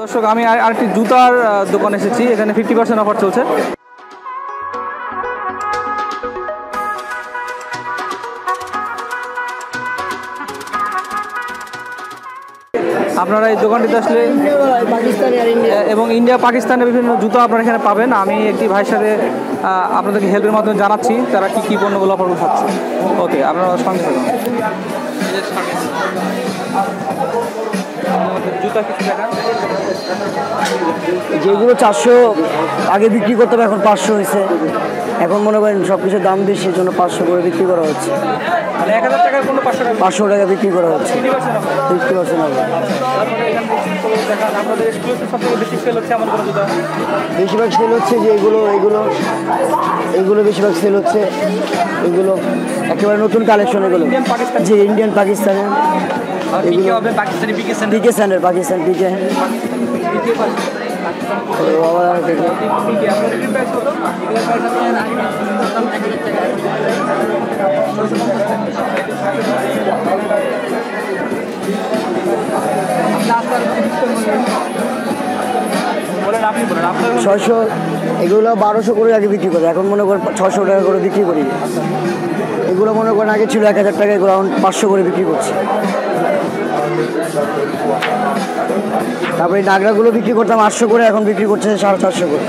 দর্শক, আমি আরেকটি জুতার দোকান এসেছি। এখানে ফিফটি পার্সেন্ট অফার চলছে। আপনারা এই দোকানটিতে আসলে এবং ইন্ডিয়া, পাকিস্তানের বিভিন্ন জুতো আপনারা এখানে পাবেন। আমি একটি ভাইয়ের সাথে আপনাদেরকে হেল্পের মাধ্যমে জানাচ্ছি, তারা কি কি পণ্যগুলো অফার থাকছে ওকে আপনারা সঙ্গে থাকুন। যেগুলো চারশো আগে বিক্রি করতাম এখন পাঁচশো হয়েছে। এখন মনে করেন সব কিছুর দাম বেশি জন্য পাঁচশো করে বিক্রি করা হচ্ছে। মানে পাঁচশো টাকা? বিক্রি করা হচ্ছে। ফিফটি পার্সেন্ট হবে। বেশিরভাগ সেল হচ্ছে যে এগুলো এগুলো এগুলো বেশিরভাগ সেল হচ্ছে। এগুলো একেবারে নতুন কালেকশন এগুলো। যে ইন্ডিয়ান পাকিস্তানের হবে? Pakistani PK sandal Pakistan PK. ছয়শো এগুলো বারোশো করে আগে বিক্রি করে এখন মনে করেন ছশো টাকা করে বিক্রি করি। এগুলো মনে করেন আগে ছিল এক হাজার টাকা এগুলো এখন পাঁচশো করে বিক্রি করছি। তারপরে এই নাগরাগুলো বিক্রি করতাম আটশো করে এখন বিক্রি করছে সাড়ে চারশো করে।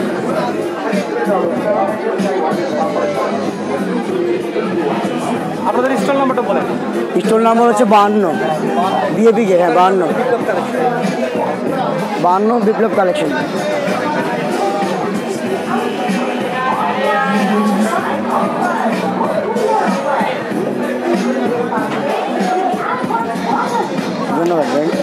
আপনাদের স্টল নাম্বারটা বলেন। স্টল নাম্বার হচ্ছে বাহান্ন বিএপিকে হ্যাঁ বাহান্ন বাহান্ন বিপ্লব কালেকশন no, right?